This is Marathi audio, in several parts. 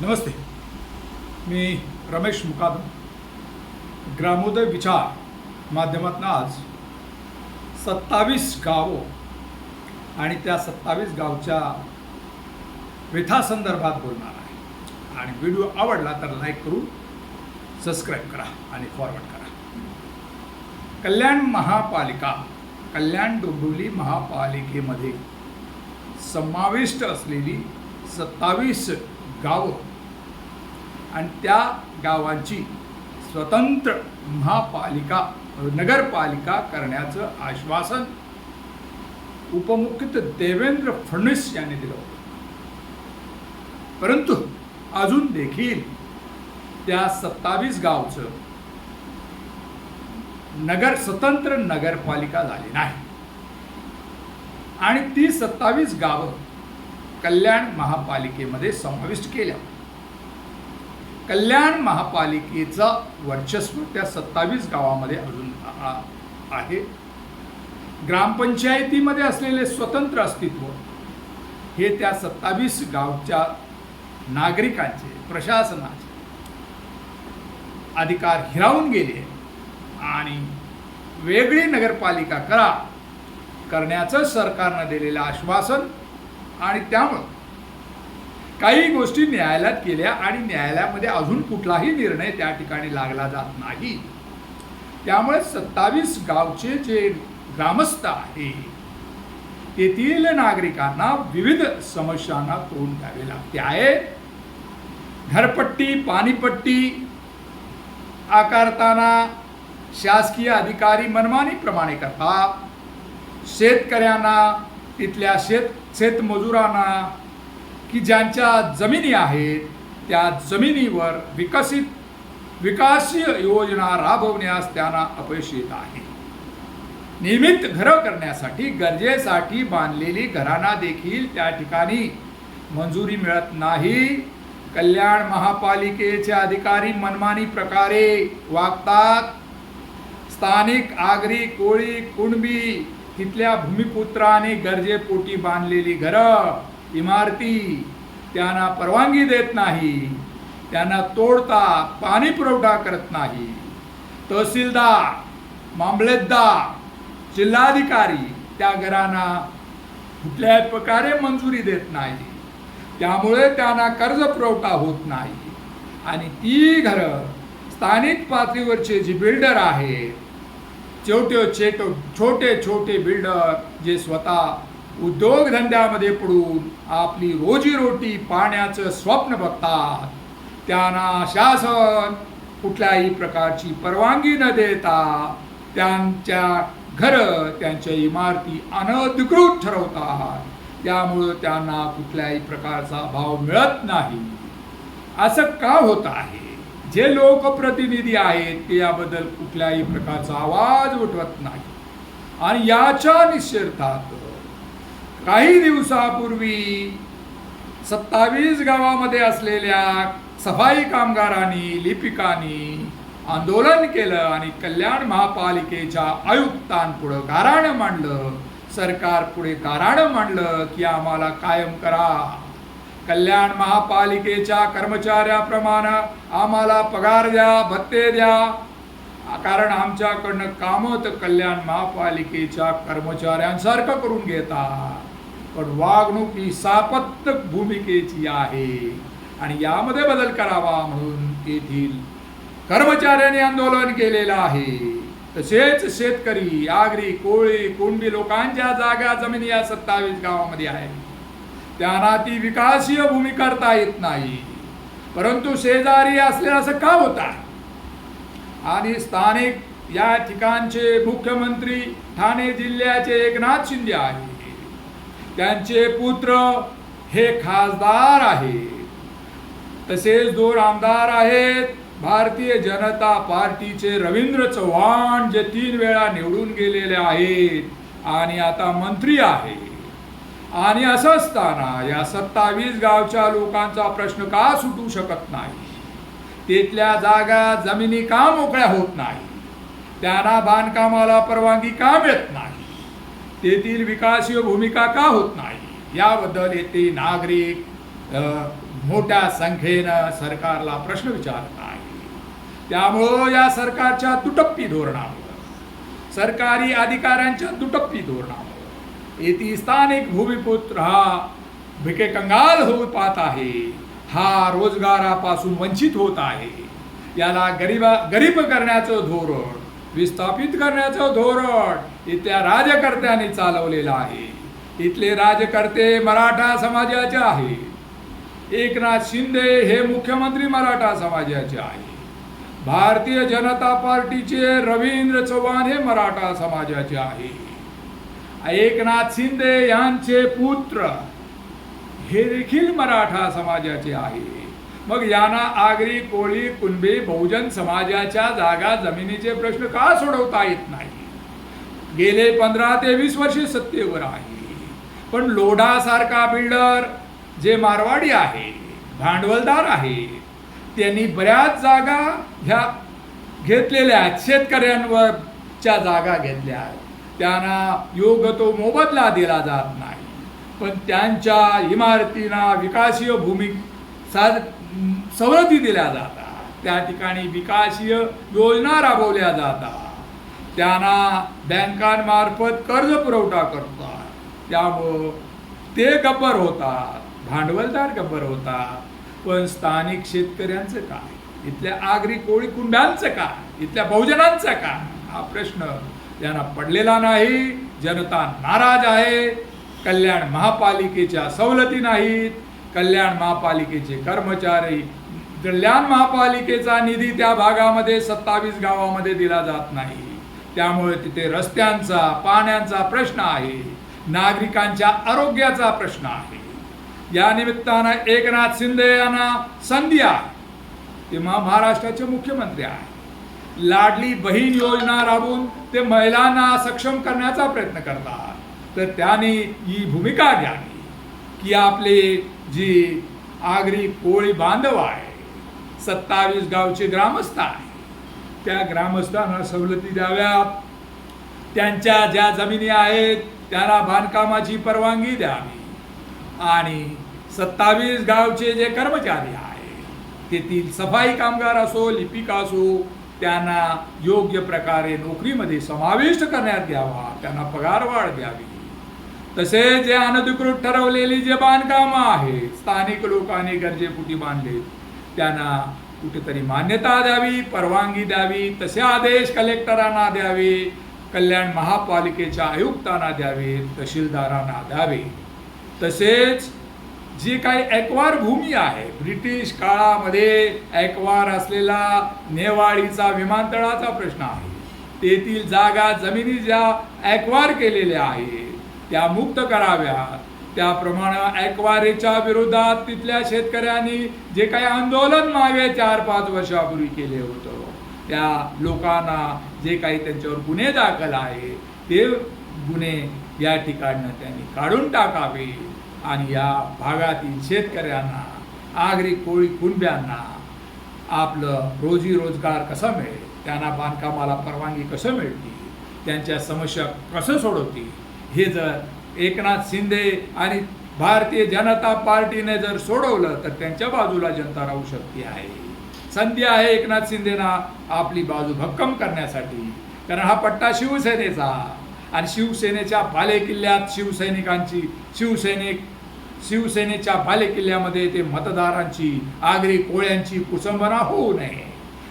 नमस्ते। मी रमेश मुकादम। ग्रामोदय विचार माध्यमातून आज सत्तावीस गावं आणि त्या सत्तावीस गावच्या व्यथासंदर्भात बोलणार आहे. आणि व्हिडिओ आवडला तर लाईक करून सबस्क्राईब करा आणि फॉरवर्ड करा. कल्याण महापालिका कल्याण डोंबिवली महापालिकेमध्ये समाविष्ट असलेली सत्तावीस गावं आणि त्या गावांची स्वतंत्र महापालिका नगरपालिका करण्याचं आश्वासन उपमुख्य देवेंद्र फडणवीस यांनी दिलं होतं. परंतु अजून देखील त्या सत्तावीस गावचं नगर स्वतंत्र नगरपालिका झाली नाही. आणि ती सत्तावीस गावं कल्याण महापालिकेमध्ये समाविष्ट केल्या. कल्याण महापालिकेचं वर्चस्व त्या सत्तावीस गावामध्ये अजून आहे. ग्रामपंचायतीमध्ये असलेले स्वतंत्र अस्तित्व हे त्या सत्तावीस गावच्या नागरिकांचे प्रशासनाचे अधिकार हिरावून गेले आणि वेगळी नगरपालिका करा करण्याचं सरकारनं दिलेलं आश्वासन आणि त्यामुळं काही गोष्टी न्यायालयात केल्या आणि न्यायालयामध्ये अजून कुठलाही निर्णय त्या ठिकाणी लागला जात नाही. त्यामुळे सत्तावीस गावचे जे ग्रामस्थ आहे तेथील नागरिकांना विविध समस्यांना तोंड द्यावे लागते आहे. घरपट्टी पाणीपट्टी आकारताना शासकीय अधिकारी मनमानीप्रमाणे करतात. शेतकऱ्यांना तिथल्या शेत शेतमजुरांना की ज्यांच्या जमिनी आहेत त्या जमिनीवर विकसित विकासीय योजना राबवण्यास त्यांना अपयश येत आहे. नियमित घरं करण्यासाठी गरजेसाठी बांधलेली घरांना देखील त्या ठिकाणी मंजुरी मिळत नाही. कल्याण महापालिकेचे अधिकारी मनमानी प्रकारे वागतात. स्थानिक आगरी कोळी कुणबी तिथल्या भूमिपुत्राने गरजेपोटी बांधलेली घरं इमारती त्यांना परवानगी देत नाही. त्यांना तोडता पाणी पुरवठा करत नाही. तहसीलदार मामलेदार जिल्हाधिकारी त्या घरांना कुठल्याही प्रकारे मंजुरी देत नाही. त्यामुळे त्यांना कर्ज पुरवठा होत नाही. आणि ती घरं स्थानिक पातळीवरचे जे बिल्डर आहेत छोटे छोटे छोटे छोटे बिल्डर जे स्वतः उद्योगधंद्यामध्ये पडून आपली रोजीरोटी पाण्याचं स्वप्न बघतात. त्यांना शासन कुठल्याही प्रकारची परवानगी न देता त्यांच्या घरं त्यांच्या इमारती अनधिकृत ठरवतात. त्यामुळं त्यांना कुठल्याही प्रकारचा भाव मिळत नाही. असं का होत आहे? जे लोकप्रतिनिधी आहेत ते याबद्दल कुठल्याही प्रकारचा आवाज उठवत नाही. आणि याच्या निश्चर्थात काही दिवसापूर्वी सत्तावीस गावामध्ये असलेल्या सफाई कामगारांनी लिपिकांनी आंदोलन केलं आणि कल्याण महापालिकेच्या आयुक्तांपुढं गाऱ्हाणं मांडलं सरकार पुढे गाऱ्हाणं मांडलं की आम्हाला कायम करा. कल्याण महापालिकेच्या कर्मचाऱ्याप्रमाणे आम्हाला पगार द्या भत्ते द्या. कारण आमच्याकडनं कामं तर कल्याण महापालिकेच्या कर्मचाऱ्यांसारखं करून घेतात. पण वागणूक ही सापत्तक भूमिकेची आहे. आणि यामध्ये बदल करावा म्हणून येथील कर्मचाऱ्यांनी आंदोलन केलेलं आहे. तसेच शेतकरी आगरी कोळी कुणबी लोकांच्या जागा जमिनी या सत्तावीस गावामध्ये आहेत. त्यांना ती विकासीय भूमी करता येत नाही. परंतु शेजारी असलेलं असं का होता आणि स्थानिक या ठिकाणचे मुख्यमंत्री ठाणे जिल्ह्याचे एकनाथ शिंदे आहे त्यांचे पुत्र हे खासदार आहेत. तसेच दोन आमदार आहेत. भारतीय जनता पार्टीचे रवींद्र चव्हाण जे तीन वेळा निवडून गेलेले आहेत आणि आता मंत्री आहे आणि असं असताना या सत्तावीस गावच्या लोकांचा प्रश्न का सुटू शकत नाही? तिथल्या जागा जमिनी का मोकळ्या होत नाही? त्यांना बांधकामाला परवानगी का मिळत नाही? तेथील विकासीय भूमिका का होत नाही? याबद्दल येथे नागरिक मोठ्या संख्येनं सरकारला प्रश्न विचारत आहे त्यामुळं या सरकारच्या दुटप्पी धोरणामुळं सरकारी अधिकाऱ्यांच्या दुटप्पी धोरणामुळं येथे स्थानिक भूमिपुत्र हा भिके कंगाल होऊ पाहत आहे. हा रोजगारापासून वंचित होत आहे. याला गरीबा गरीब करण्याचं धोरण विस्थापित करण्याचं धोरण इथल्या राजकर्त्यांनी चालवलेलं आहे. इथले राजकर्ते मराठा समाजाचे आहे एकनाथ शिंदे हे मुख्यमंत्री मराठा समाजाचे आहे भारतीय जनता पार्टीचे रवींद्र चव्हाण हे मराठा समाजाचे आहे एकनाथ शिंदे यांचे पुत्र. हे देखील मराठा समाजाचे आहे. मग यांना आगरी कोळी कुणबी बहुजन समाजाच्या जागा जमिनीचे प्रश्न का सोडवता येत नाही? गेले पंधरा ते वीस वर्षे सत्तेवर आहे. पण लोढासारखा बिल्डर जे मारवाडी आहे भांडवलदार आहे त्यांनी बऱ्याच जागा ह्या घेतलेल्या आहेत. शेतकऱ्यांवरच्या जागा घेतल्या आहेत. त्यांना योग्य तो मोबदला दिला जात नाही. पण त्यांच्या इमारतींना विकासीय भूमी साध सवलती दिल्या जातात. त्या ठिकाणी विकासीय योजना राबवल्या जातात. त्यांना बँकांमार्फत कर्ज पुरवठा करतात. त्यामुळं ते गब्बर होतात. भांडवलदार गब्बर होतात. पण स्थानिक शेतकऱ्यांचं काय? इथल्या आगरी कोळी कुंड्यांचं काय? इथल्या बहुजनांचं काय? हा प्रश्न त्यांना पडलेला नाही जनता नाराज आहे कल्याण महापालिकेच्या सवलती नाहीत कल्याण महापालिकेचे कर्मचारी कल्याण महापालिकेचा निधी त्या भागामध्ये सत्तावीस गावामध्ये दिला जात नाही. त्यामुळे तिथे रस्त्यांचा पाण्याचा प्रश्न आहे नागरिकांच्या आरोग्याचा प्रश्न आहे. या निमित्तानं एकनाथ शिंदे यांना संधी आहे. ते महा- महाराष्ट्राचे मुख्यमंत्री आहे लाडली बहीण योजना राबवून ते महिलांना सक्षम करण्याचा प्रयत्न करतात. तर त्याने ही भूमिका घ्यावी की आपले जी आगरी कोळी बांधव आहे सत्तावीस गावचे ग्रामस्थ आहे त्या ग्रामस्थांना सवलती द्याव्यात. त्यांच्या ज्या जमिनी आहेत त्यांना बांधकामाची परवानगी द्यावी. आणि सत्तावीस गावचे जे कर्मचारी आहेत तेथील सफाई कामगार असो लिपिका असो त्यांना योग्य प्रकारे नोकरीमध्ये समाविष्ट करण्यात यावा त्यांना पगारवाढ द्यावी तसेच जे अनधिकृत ठरवलेली जे बांधकामं आहेत स्थानिक लोकांनी गरजेपुटी बांधले त्यांना कुठेतरी मान्यता द्यावी परवानगी द्यावी तसे आदेश कलेक्टरांना द्यावे कल्याण महापालिकेच्या आयुक्तांना द्यावे तहसीलदारांना द्यावे. तसेच जी काही ॲक्वार भूमी आहे ब्रिटिश काळामध्ये ॲक्वार असलेला नेवाळीचा विमानतळाचा प्रश्न आहे. तेथील जागा जमिनी ज्या ॲक्वार केलेल्या आहेत त्या मुक्त कराव्यात. त्याप्रमाणे ॲक्वारेच्या विरोधात तिथल्या शेतकऱ्यांनी जे काही आंदोलन मागे चार पाच वर्षापूर्वी केले होतं त्या लोकांना जे काही त्यांच्यावर गुन्हे दाखल आहे ते गुन्हे या ठिकाणनं त्यांनी काढून टाकावे. आणि या भागातील शेतकऱ्यांना आगरी कोळी कुणब्यांना आपलं रोजी रोजगार कसा मिळेल त्यांना बांधकामाला परवानगी कसं मिळतील त्यांच्या समस्या कसं सोडवतील हे जर एकनाथ शिंदे आणि भारतीय जनता पार्टीने जर सोडवलं तर त्यांच्या बाजूला जनता राहू शकते आहे. संधी आहे एकनाथ शिंदेना आपली बाजू भक्कम करण्यासाठी कारण हा पट्टा शिवसेनेचा. आणि शिवसेनेच्या बालेकिल्ल्यात शिवसैनिकांची शिवसैनिक शिवसेनेच्या बालेकिल्ल्यामध्ये ते मतदारांची आगरी कोळ्यांची कुसंबना होऊ नये.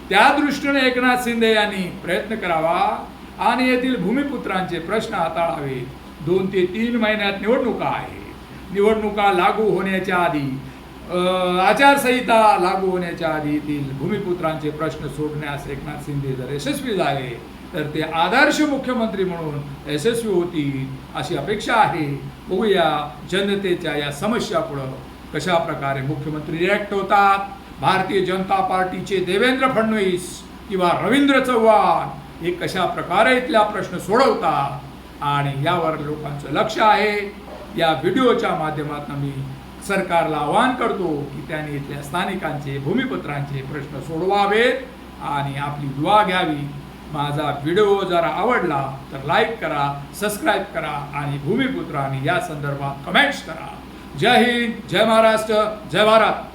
त्या दृष्टीने एकनाथ शिंदे यांनी प्रयत्न करावा आणि येथील भूमिपुत्रांचे प्रश्न हाताळावेत दोन ते तीन महिन्यात निवडणुका आहे निवडणुका लागू होण्याच्या आधी आचारसंहिता लागू होण्याच्या आधी येथील भूमिपुत्रांचे प्रश्न सोडण्यास एकनाथ शिंदे जर यशस्वी झाले तर ते आदर्श मुख्यमंत्री म्हणून यशस्वी होतील अशी अपेक्षा आहे. बघूया जनतेच्या या समस्यापुढं कशा प्रकारे मुख्यमंत्री रिॲक्ट होतात. भारतीय जनता पार्टीचे देवेंद्र फडणवीस किंवा रवींद्र चव्हाण हे कशा प्रकारे इथला प्रश्न सोडवतात आणि यावर लोकांचं लक्ष आहे. या व्हिडिओच्या माध्यमातून मी सरकारला आवाहन करतो की त्यांनी इथल्या स्थानिकांचे भूमिपत्रांचे प्रश्न सोडवावेत आणि आपली दुवा घ्यावी. माझा व्हिडिओ जर आवडला तर लाईक करा सबस्क्राईब करा आणि भूमिपुत्र आणि या संदर्भात कमेंट्स करा. जय हिंद जय महाराष्ट्र जय भारत.